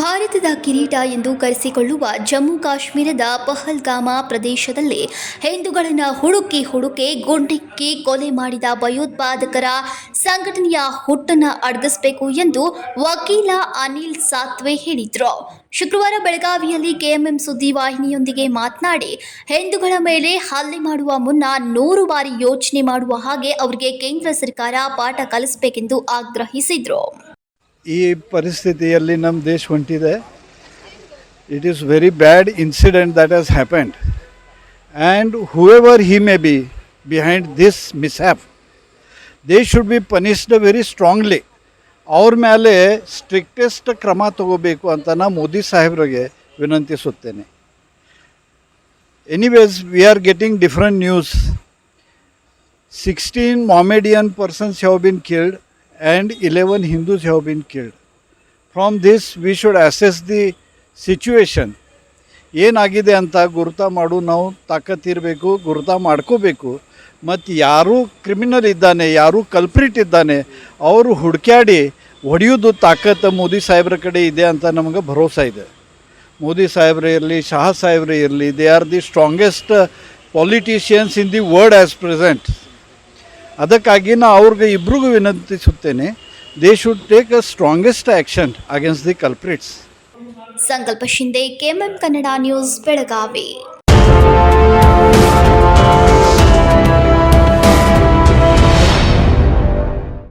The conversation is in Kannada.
ಭಾರತದ ಕಿರೀಟ ಎಂದು ಕರೆಸಿಕೊಳ್ಳುವ ಜಮ್ಮು ಕಾಶ್ಮೀರದ ಪಹಲ್ಗಾಮ ಪ್ರದೇಶದಲ್ಲಿ ಹಿಂದೂಗಳನ್ನು ಹುಡುಕಿ ಹುಡುಕಿ ಗುಂಡಿಕ್ಕಿ ಕೊಲೆ ಮಾಡಿದ ಭಯೋತ್ಪಾದಕರ ಸಂಘಟನೆಯ ಹುಟ್ಟನ್ನು ಅಡಗಿಸಬೇಕು ಎಂದು ವಕೀಲ ಅನಿಲ್ ಸಾತ್ವೆ ಹೇಳಿದರು. ಶುಕ್ರವಾರ ಬೆಳಗಾವಿಯಲ್ಲಿ ಕೆಎಂಎಂ ಸುದ್ದಿವಾಹಿನಿಯೊಂದಿಗೆ ಮಾತನಾಡಿ, ಹಿಂದೂಗಳ ಮೇಲೆ ಹಲ್ಲೆ ಮಾಡುವ ಮುನ್ನ ನೂರು ಬಾರಿ ಯೋಚನೆ ಮಾಡುವ ಹಾಗೆ ಅವರಿಗೆ ಕೇಂದ್ರ ಸರ್ಕಾರ ಪಾಠ ಕಲಿಸಬೇಕೆಂದು ಆಗ್ರಹಿಸಿದರು. ಈ ಪರಿಸ್ಥಿತಿಯಲ್ಲಿ ನಮ್ಮ ದೇಶ ಹೊಂಟಿದೆ. It is very bad incident that has happened and whoever he may be behind this mishap they should be punished very strongly ಅವ್ರ ಮೇಲೆ ಸ್ಟ್ರಿಕ್ಟೆಸ್ಟ್ ಕ್ರಮ ತಗೋಬೇಕು ಅಂತ ನಾ ಮೋದಿ ಸಾಹೇಬ್ರಿಗೆ ವಿನಂತಿಸುತ್ತೇನೆ. Anyways we are getting different news 16 Mohammedan persons have been killed. And 11 Hindus have been killed. From this, we should assess the situation. ಏನಾಗಿದೆ ಅಂತ ಗುರುತ ಮಾಡು ನಾವು ತಾಕತ್ತಿರಬೇಕು ಗುರುತ ಮಾಡ್ಕೋಬೇಕು ಮತ್ತು ಯಾರು ಕ್ರಿಮಿನಲ್ ಇದ್ದಾನೆ ಯಾರು ಕಲ್ಪ್ರಿಟ್ ಇದ್ದಾನೆ ಅವರು ಹುಡುಕ್ಯಾಡಿ ಹೊಡೆಯೋದು ತಾಕತ್ತು ಮೋದಿ ಸಾಹೇಬ್ರ ಕಡೆ ಇದೆ ಅಂತ ನಮಗೆ ಭರೋಸಾ ಇದೆ ಮೋದಿ ಸಾಹೇಬ್ರೇ ಇರಲಿ ಶಹಾ ಸಾಹೇಬ್ರೇ ಇರಲಿ they are the strongest politicians in the world as present ಅದಕ್ಕಾಗಿ ನಾ ಅವ್ರಿಗೆ ಇಬ್ರಿಗೂ ವಿನಂತಿಸುತ್ತೇನೆ they should take a strongest action against the culprits Sankalp Shinde, KMM Kannada news, Belagavi.